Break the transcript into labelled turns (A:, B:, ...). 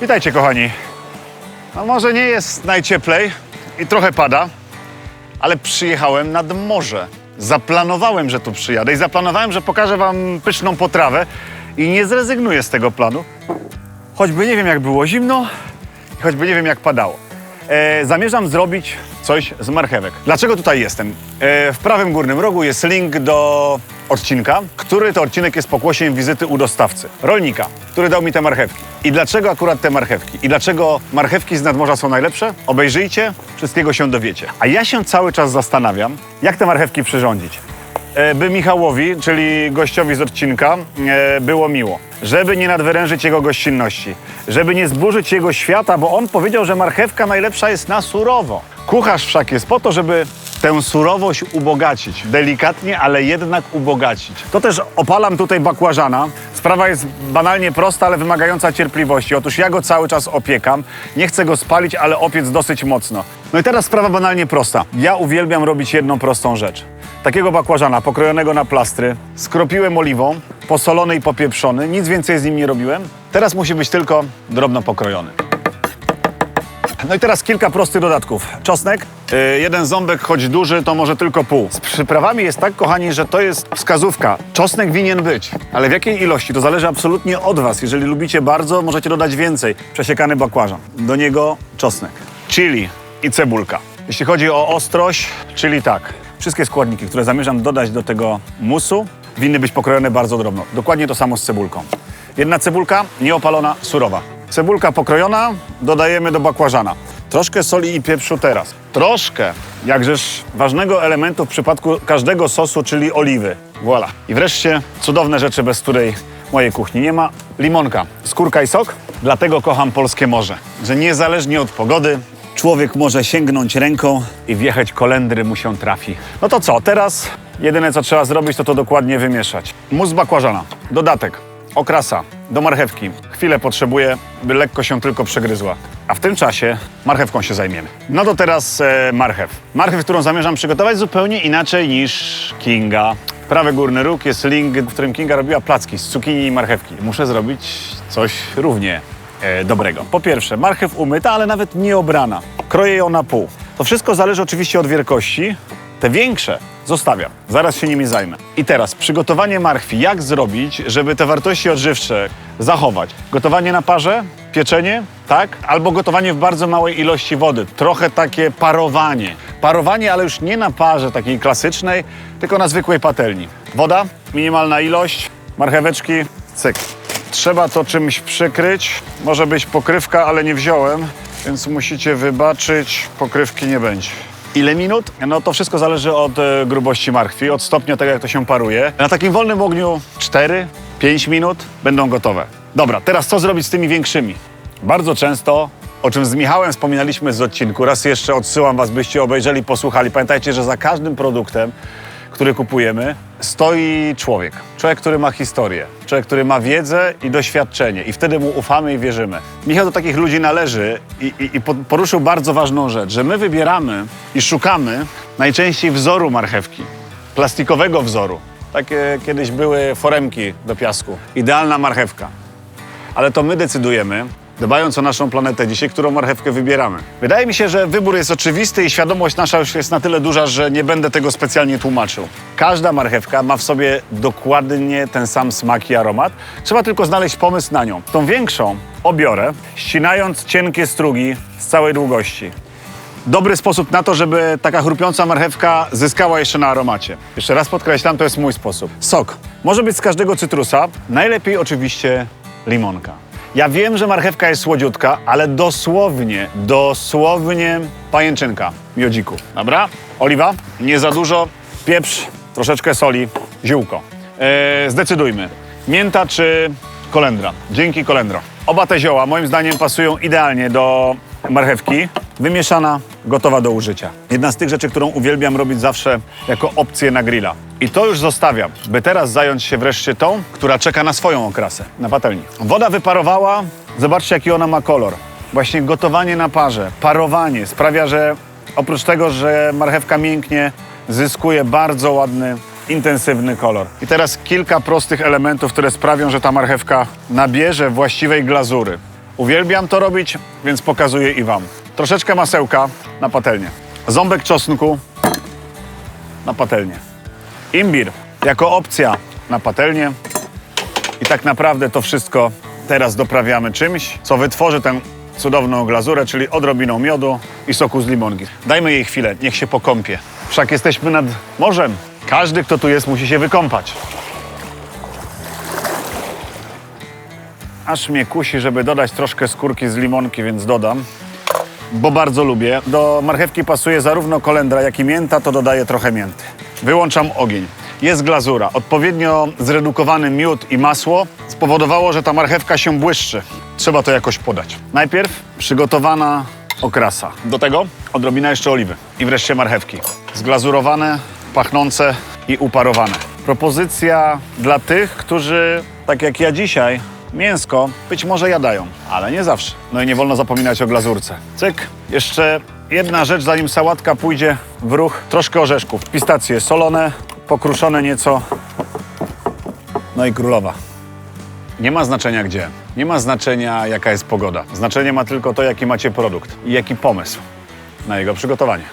A: Witajcie kochani. No może nie jest najcieplej i trochę pada, ale przyjechałem nad morze. Zaplanowałem, że tu przyjadę i zaplanowałem, że pokażę wam pyszną potrawę i nie zrezygnuję z tego planu. Choćby nie wiem jak było zimno choćby nie wiem jak padało. E, zamierzam zrobić coś z marchewek. Dlaczego tutaj jestem? E, w prawym górnym rogu jest link do odcinka, który to odcinek jest pokłosiem wizyty u dostawcy, rolnika, który dał mi te marchewki. I dlaczego akurat te marchewki? I dlaczego marchewki z nadmorza są najlepsze? Obejrzyjcie, wszystkiego się dowiecie. A ja się cały czas zastanawiam, jak te marchewki przyrządzić. E, by Michałowi, czyli gościowi z odcinka, e, było miło. Żeby nie nadwyrężyć jego gościnności, żeby nie zburzyć jego świata, bo on powiedział, że marchewka najlepsza jest na surowo. Kucharz wszak jest po to, żeby tę surowość ubogacić. Delikatnie, ale jednak ubogacić. To też opalam tutaj bakłażana. Sprawa jest banalnie prosta, ale wymagająca cierpliwości. Otóż ja go cały czas opiekam. Nie chcę go spalić, ale opiec dosyć mocno. No i teraz sprawa banalnie prosta. Ja uwielbiam robić jedną prostą rzecz. Takiego bakłażana pokrojonego na plastry, skropiłem oliwą, posolony i popieprzony, nic więcej z nim nie robiłem. Teraz musi być tylko drobno pokrojony. No i teraz kilka prostych dodatków. Czosnek, yy, jeden ząbek, choć duży, to może tylko pół. Z przyprawami jest tak, kochani, że to jest wskazówka. Czosnek winien być, ale w jakiej ilości? To zależy absolutnie od was. Jeżeli lubicie bardzo, możecie dodać więcej. Przesiekany bakłażan. Do niego czosnek, chili i cebulka. Jeśli chodzi o ostrość, czyli tak. Wszystkie składniki, które zamierzam dodać do tego musu, winny być pokrojone bardzo drobno. Dokładnie to samo z cebulką. Jedna cebulka nieopalona, surowa. Cebulka pokrojona, dodajemy do bakłażana. Troszkę soli i pieprzu teraz. Troszkę, jakżeż ważnego elementu w przypadku każdego sosu, czyli oliwy. Voilà. I wreszcie cudowne rzeczy, bez której mojej kuchni nie ma. Limonka, skórka i sok. Dlatego kocham polskie morze, że niezależnie od pogody, człowiek może sięgnąć ręką i wjechać kolendry mu się trafi. No to co, teraz jedyne co trzeba zrobić, to to dokładnie wymieszać. Mus bakłażana, dodatek, okrasa do marchewki. Chwilę potrzebuję, by lekko się tylko przegryzła. A w tym czasie marchewką się zajmiemy. No to teraz e, marchew. Marchew, którą zamierzam przygotować zupełnie inaczej niż Kinga. Prawy górny róg jest link, w którym Kinga robiła placki z cukinii i marchewki. Muszę zrobić coś równie dobrego. Po pierwsze, marchew umyta, ale nawet nie obrana. Kroję ją na pół. To wszystko zależy oczywiście od wielkości. Te większe zostawiam. Zaraz się nimi zajmę. I teraz przygotowanie marchwi. Jak zrobić, żeby te wartości odżywcze zachować? Gotowanie na parze, pieczenie, tak? Albo gotowanie w bardzo małej ilości wody. Trochę takie parowanie. Parowanie, ale już nie na parze takiej klasycznej, tylko na zwykłej patelni. Woda, minimalna ilość, marcheweczki, cyk. Trzeba to czymś przykryć. Może być pokrywka, ale nie wziąłem, więc musicie wybaczyć, pokrywki nie będzie. Ile minut? No to wszystko zależy od e, grubości marchwi, od stopnia tego, jak to się paruje. Na takim wolnym ogniu 4-5 minut będą gotowe. Dobra, teraz co zrobić z tymi większymi? Bardzo często, o czym z Michałem wspominaliśmy z odcinku, raz jeszcze odsyłam was, byście obejrzeli, posłuchali. Pamiętajcie, że za każdym produktem, który kupujemy, stoi człowiek. Człowiek, który ma historię. Człowiek, który ma wiedzę i doświadczenie. I wtedy mu ufamy i wierzymy. Michał do takich ludzi należy i, i, i po- poruszył bardzo ważną rzecz, że my wybieramy i szukamy najczęściej wzoru marchewki. Plastikowego wzoru. Takie kiedyś były foremki do piasku. Idealna marchewka ale to my decydujemy, dbając o naszą planetę dzisiaj, którą marchewkę wybieramy. Wydaje mi się, że wybór jest oczywisty i świadomość nasza już jest na tyle duża, że nie będę tego specjalnie tłumaczył. Każda marchewka ma w sobie dokładnie ten sam smak i aromat. Trzeba tylko znaleźć pomysł na nią. Tą większą obiorę, ścinając cienkie strugi z całej długości. Dobry sposób na to, żeby taka chrupiąca marchewka zyskała jeszcze na aromacie. Jeszcze raz podkreślam, to jest mój sposób. Sok. Może być z każdego cytrusa. Najlepiej oczywiście limonka. Ja wiem, że marchewka jest słodziutka, ale dosłownie, dosłownie pajęczynka miodziku. Dobra? Oliwa, nie za dużo, pieprz, troszeczkę soli, ziółko. Eee, zdecydujmy. Mięta czy kolendra? Dzięki kolendro. Oba te zioła moim zdaniem pasują idealnie do marchewki. Wymieszana, gotowa do użycia. Jedna z tych rzeczy, którą uwielbiam robić zawsze jako opcję na grilla. I to już zostawiam, by teraz zająć się wreszcie tą, która czeka na swoją okrasę, na patelni. Woda wyparowała, zobaczcie jaki ona ma kolor. Właśnie gotowanie na parze, parowanie sprawia, że Oprócz tego, że marchewka mięknie, zyskuje bardzo ładny, intensywny kolor. I teraz kilka prostych elementów, które sprawią, że ta marchewka nabierze właściwej glazury. Uwielbiam to robić, więc pokazuję i Wam. Troszeczkę masełka na patelnię. Ząbek czosnku na patelnię. Imbir jako opcja na patelnię. I tak naprawdę to wszystko teraz doprawiamy czymś, co wytworzy tę cudowną glazurę, czyli odrobiną miodu i soku z limonki. Dajmy jej chwilę, niech się pokąpie. Wszak jesteśmy nad morzem. Każdy, kto tu jest, musi się wykąpać. Aż mnie kusi, żeby dodać troszkę skórki z limonki, więc dodam, bo bardzo lubię. Do marchewki pasuje zarówno kolendra, jak i mięta, to dodaję trochę mięty. Wyłączam ogień. Jest glazura. Odpowiednio zredukowany miód i masło spowodowało, że ta marchewka się błyszczy. Trzeba to jakoś podać. Najpierw przygotowana okrasa. Do tego odrobina jeszcze oliwy. I wreszcie marchewki. Zglazurowane, pachnące i uparowane. Propozycja dla tych, którzy, tak jak ja dzisiaj, mięsko być może jadają, ale nie zawsze. No i nie wolno zapominać o glazurce. Cyk. Jeszcze jedna rzecz, zanim sałatka pójdzie w ruch. Troszkę orzeszków. Pistacje solone, pokruszone nieco. No i królowa. Nie ma znaczenia gdzie. Nie ma znaczenia jaka jest pogoda. Znaczenie ma tylko to, jaki macie produkt i jaki pomysł na jego przygotowanie.